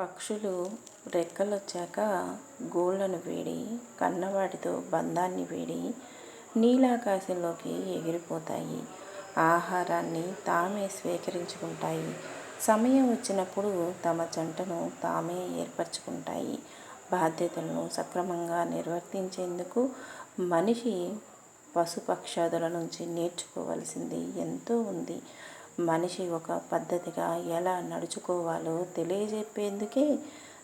పక్షులు రెక్కలొచ్చాక గూళ్ళను వీడి కన్నవాటితో బంధాన్ని వీడి నీలాకాశంలోకి ఎగిరిపోతాయి. ఆహారాన్ని తామే స్వీకరించుకుంటాయి. సమయం వచ్చినప్పుడు తమ జంటను తామే ఏర్పరచుకుంటాయి. బాధ్యతలను సక్రమంగా నిర్వర్తించేందుకు మనిషి పశుపక్షాదుల నుంచి నేర్చుకోవలసింది ఎంతో ఉంది. మనిషి ఒక పద్ధతిగా ఎలా నడుచుకోవాలో తెలియజెప్పేందుకే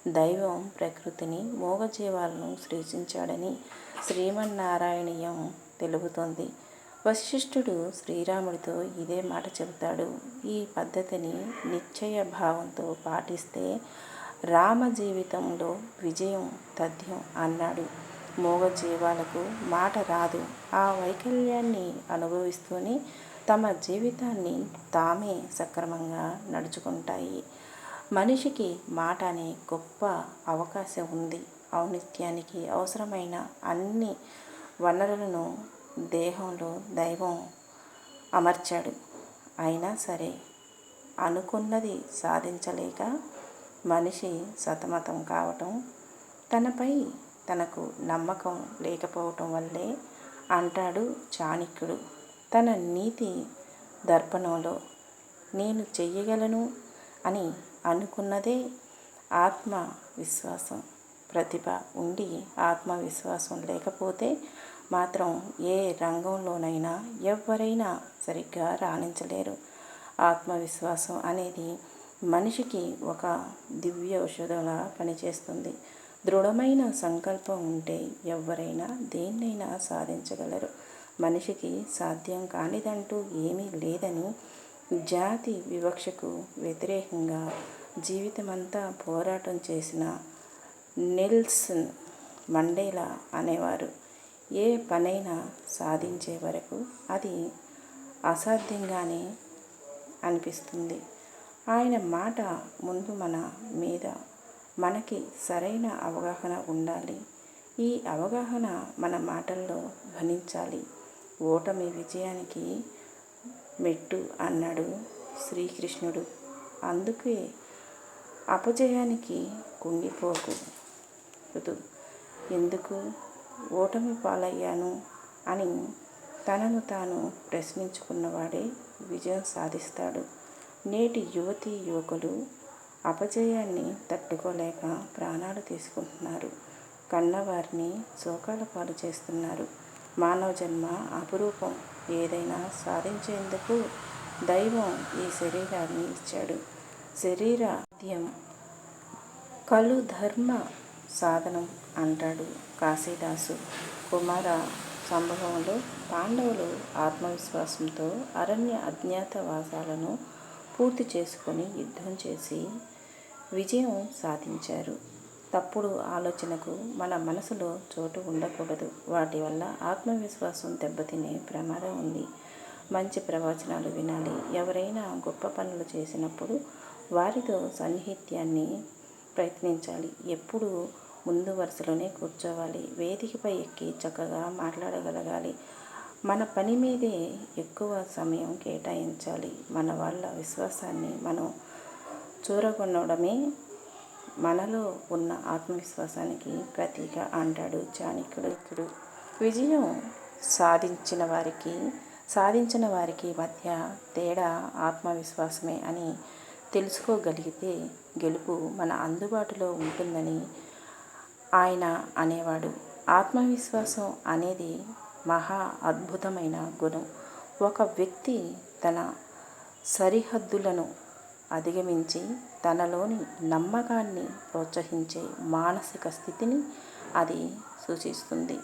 దైవం ప్రకృతిని, మూగజీవాలను సృజించాడని శ్రీమన్నారాయణీయం తెలుపుతోంది. వశిష్ఠుడు శ్రీరాముడితో ఇదే మాట చెబుతాడు. ఈ పద్ధతిని నిశ్చయ భావంతో పాటిస్తే రామజీవితంలో విజయం తథ్యం అన్నాడు. మూగజీవాలకు మాట రాదు. ఆ వైకల్యాన్ని అనుభవిస్తూనే తమ జీవితాన్ని తామే సక్రమంగా నడుచుకుంటాయి. మనిషికి మాట అనే గొప్ప అవకాశం ఉంది. ఔనిత్యానికి అవసరమైన అన్ని వనరులను దేహంలో దైవం అమర్చాడు. అయినా సరే అనుకున్నది సాధించలేక మనిషి సతమతం కావటం తనపై తనకు నమ్మకం లేకపోవటం వల్లే అంటాడు చాణిక్యుడు తన నీతి దర్పణంలో. నేను చెయ్యగలను అని అనుకున్నదే ఆత్మవిశ్వాసం. ప్రతిభ ఉండి ఆత్మవిశ్వాసం లేకపోతే మాత్రం ఏ రంగంలోనైనా ఎవరైనా సరిగ్గా రాణించలేరు. ఆత్మవిశ్వాసం అనేది మనిషికి ఒక దివ్య ఔషధంలా పనిచేస్తుంది. దృఢమైన సంకల్పం ఉంటే ఎవరైనా దేన్నైనా సాధించగలరు. మనిషికి సాధ్యం కానిదంటూ ఏమీ లేదని జాతి వివక్షకు వ్యతిరేకంగా జీవితమంతా పోరాటం చేసిన నెల్సన్ మండేలా అనేవారు ఏ పనైనా సాధించే వరకు అది అసాధ్యంగానే అనిపిస్తుంది. ఆయన మాట ముందు మన మీద మనకి సరైన అవగాహన ఉండాలి. ఈ అవగాహన మన మాటల్లో ధ్వనించాలి. ఓటమి విజయానికి మెట్టు అన్నాడు శ్రీకృష్ణుడు. అందుకే అపజయానికి కుంగిపోకు ఎందుకు ఓటమి పాలయ్యాను అని తనను తాను ప్రశ్నించుకున్నవాడే విజయం సాధిస్తాడు. నేటి యువతీ యువకులు అపజయాన్ని తట్టుకోలేక ప్రాణాలు తీసుకుంటున్నారు. కన్నవారిని శోకాల పాలు చేస్తున్నారు. మానవ జన్మ అపురూపం. ఏదైనా సాధించేందుకు దైవం ఈ శరీరాన్ని ఇచ్చాడు. శరీర సాధ్యం ధర్మ సాధనం అంటాడు కాశీదాసు. కుమార సంభవంలో పాండవులు ఆత్మవిశ్వాసంతో అరణ్య అజ్ఞాత వాసాలను పూర్తి చేసుకొని యుద్ధం చేసి విజయం సాధించారు. తప్పుడు ఆలోచనకు మన మనసులో చోటు ఉండకూడదు. వాటి వల్ల ఆత్మవిశ్వాసం దెబ్బతినే ప్రమాదం ఉంది. మంచి ప్రవచనాలు వినాలి. ఎవరైనా గొప్ప పనులు చేసినప్పుడు వారితో సాన్నిహిత్యాన్ని ప్రయత్నించాలి. ఎప్పుడూ ముందు వరుసలోనే కూర్చోవాలి. వేదికపై ఎక్కి చక్కగా మాట్లాడగలగాలి. మన పని మీదే ఎక్కువ సమయం కేటాయించాలి. మన వాళ్ళ విశ్వాసాన్ని మనం చూరగొనడమే మనలో ఉన్న ఆత్మవిశ్వాసానికి ప్రతీక అంటాడు చాణక్యుడు. విజయం సాధించిన వారికి సాధించిన వారికి మధ్య తేడా ఆత్మవిశ్వాసమే అని తెలుసుకోగలిగితే గెలుపు మన అందుబాటులో ఉంటుందని ఆయన అనేవాడు. ఆత్మవిశ్వాసం అనేది మహా అద్భుతమైన గుణం. ఒక వ్యక్తి తన సరిహద్దులను అధిగమించి తనలోని నమ్మకాన్ని ప్రోత్సహించే మానసిక స్థితిని అది సూచిస్తుంది.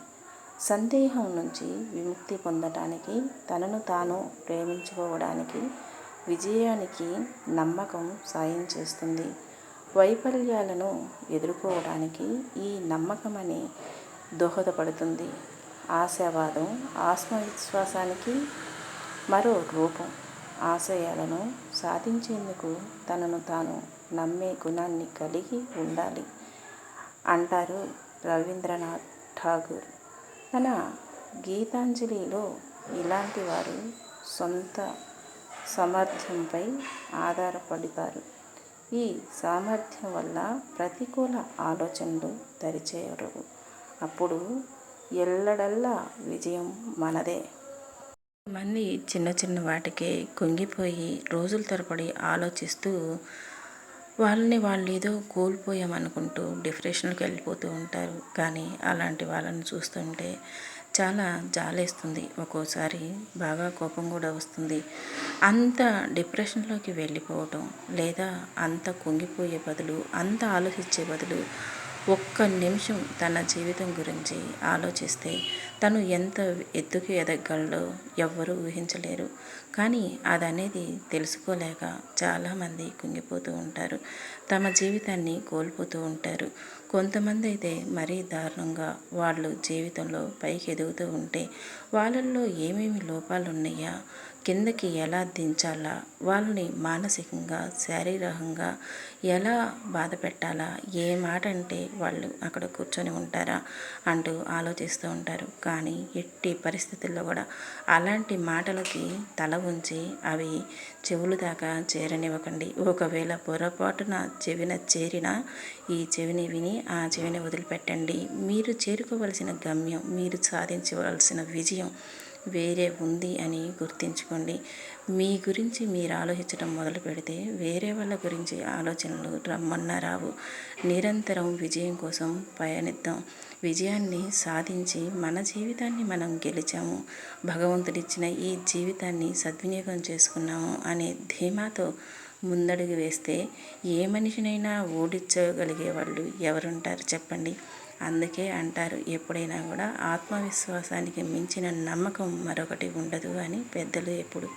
సందేహం నుంచి విముక్తి పొందటానికి, తనను తాను ప్రేమించుకోవడానికి, విజయానికి నమ్మకం సాయం చేస్తుంది. వైఫల్యాలను ఎదుర్కోవడానికి ఈ నమ్మకం అని దోహదపడుతుంది. ఆశావాదం ఆత్మవిశ్వాసానికి మరో రూపం. ఆశయాలను సాధించేందుకు తనను తాను నమ్మే గుణాన్ని కలిగి ఉండాలి అంటారు రవీంద్రనాథ్ ఠాగూర్ తన గీతాంజలిలో. ఇలాంటి వారు సొంత సామర్థ్యంపై ఆధారపడతారు. ఈ సామర్థ్యం వల్ల ప్రతికూల ఆలోచనలు దరిచేయరు అప్పుడు ఎల్లడల్లా విజయం మనదే మంది చిన్న చిన్న వాటికే కుంగిపోయి రోజుల తరబడి ఆలోచిస్తూ వాళ్ళని వాళ్ళు ఏదో కోల్పోయామనుకుంటూ డిప్రెషన్కి వెళ్ళిపోతూ ఉంటారు. కానీ అలాంటి వాళ్ళని చూస్తుంటే చాలా జాలేస్తుంది. ఒక్కోసారి బాగా కోపం కూడా వస్తుంది. అంత డిప్రెషన్లోకి వెళ్ళిపోవటం లేదా అంత కుంగిపోయే బదులు అంత ఆలోచించే బదులు ఒక్క నిమిషం తన జీవితం గురించి ఆలోచిస్తే తను ఎంత ఎత్తుకు ఎదగలడో ఎవ్వరూ ఊహించలేరు. కానీ అదనేది తెలుసుకోలేక చాలామంది కుంగిపోతూ ఉంటారు. తమ జీవితాన్ని కోల్పోతూ ఉంటారు. కొంతమంది అయితే మరీ దారుణంగా వాళ్ళు జీవితంలో పైకి ఎదుగుతూ ఉంటే వాళ్ళల్లో ఏమేమి లోపాలు ఉన్నాయా కిందకి ఎలా దించాలా వాళ్ళని మానసికంగా శారీరకంగా ఎలా బాధ పెట్టాలా ఏ మాట అంటే వాళ్ళు అక్కడ కూర్చొని ఉంటారా అంటూ ఆలోచిస్తూ ఉంటారు. కానీ ఎట్టి పరిస్థితుల్లో కూడా అలాంటి మాటలకి తల ఉంచి అవి చెవులు దాకా చేరనివ్వకండి. ఒకవేళ పొరపాటున చెవిన చేరిన ఈ చెవిని విని ఆ చెవిని వదిలిపెట్టండి. మీరు చేరుకోవలసిన గమ్యం మీరు సాధించవలసిన విజయం వేరే ఉంది అని గుర్తించుకోండి. మీ గురించి మీరు ఆలోచించడం మొదలు పెడితే వేరే వాళ్ళ గురించి ఆలోచనలు రమ్మన్నా రావు నిరంతరం విజయం కోసం పయనిద్దాం విజయాన్ని సాధించి మన జీవితాన్ని మనం గెలిచాము. భగవంతుడిచ్చిన ఈ జీవితాన్ని సద్వినియోగం చేసుకున్నాము అనే ధీమాతో ముందడుగు వేస్తే ఏ మనిషినైనా ఓడించగలిగే వాళ్ళు ఎవరుంటారు చెప్పండి. అందుకే అంటారు ఎప్పుడైనా కూడా ఆత్మవిశ్వాసానికి మించిన నమ్మకం మరొకటి ఉండదు అని పెద్దలు ఎప్పుడు